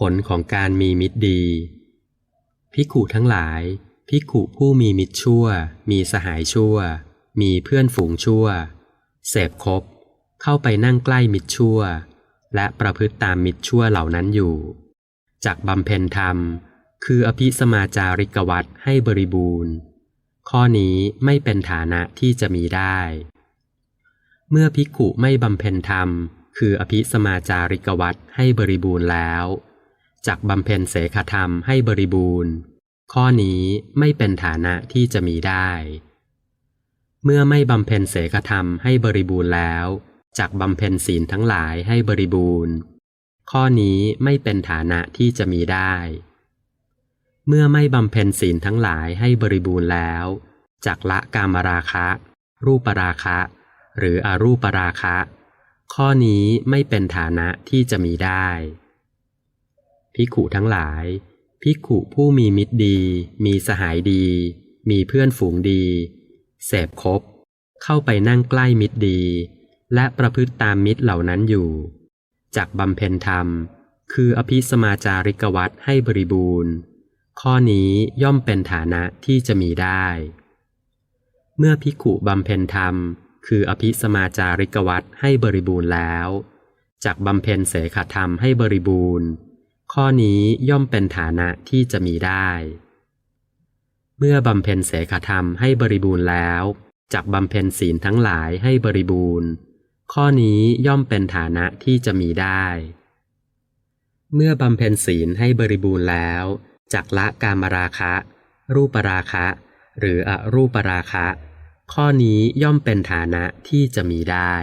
ผลของการมีมิตรดีภิขุทั้งหลายภิขุผู้มีมิตรชั่ว มีสหายชั่ว มีเพื่อนฝูงชั่ว เสพคบ เข้าไปนั่งใกล้มิตรชั่ว และประพฤติตามมิตรชั่วเหล่านั้นอยู่ จากบำเพ็ญธรรม คืออภิสมาจาริกวัตให้บริบูรณ์ ข้อนี้ไม่เป็นฐานะที่จะมีได้ เมื่อภิกุไม่บำเพ็ญธรรมคืออภิสมาจาริกวัตให้บริบูรณ์แล้ว จากบำเพ็ญเสขธรรมให้บริบูรณ์ ข้อนี้ไม่เป็นฐานะที่จะมีได้ เมื่อไม่บำเพ็ญเสขธรรมให้บริบูรณ์แล้วจากบำเพ็ญศีลทั้งหลายให้บริบูรณ์ ข้อนี้ไม่เป็นฐานะที่จะมีได้ เมื่อไม่บำเพ็ญศีลทั้งหลายให้บริบูรณ์แล้วจากละกามราคะ รูปราคะ หรืออรูปราคะ ข้อนี้ไม่เป็นฐานะที่จะมีได้ ภิกขุทั้งหลาย ภิกขุผู้มีมิตรดี มีสหายดี มีเพื่อนฝูงดีเสพคบ เข้าไปนั่งใกล้มิตรดี และประพฤติตามมิตรเหล่านั้นอยู่ จากบำเพ็ญธรรม คืออภิสมาจาริกวัตให้บริบูรณ์ ข้อนี้ย่อมเป็นฐานะที่จะมีได้ เมื่อภิกขุบำเพ็ญธรรม คืออภิสมาจาริกวัตให้บริบูรณ์แล้วจากบำเพ็ญเสขธรรมให้บริบูรณ์ ข้อนี้ย่อมเป็นฐานะที่จะมีได้ เมื่อบำเพ็ญเสขธรรมให้บริบูรณ์แล้วจากบำเพ็ญศีลทั้งหลายให้บริบูรณ์ ข้อนี้ย่อมเป็นฐานะที่จะมีได้ เมื่อบำเพ็ญศีลให้บริบูรณ์แล้วจากละกามราคะ รูปราคะ หรืออรูปราคะ ข้อนี้ย่อมเป็นฐานะที่จะมีได้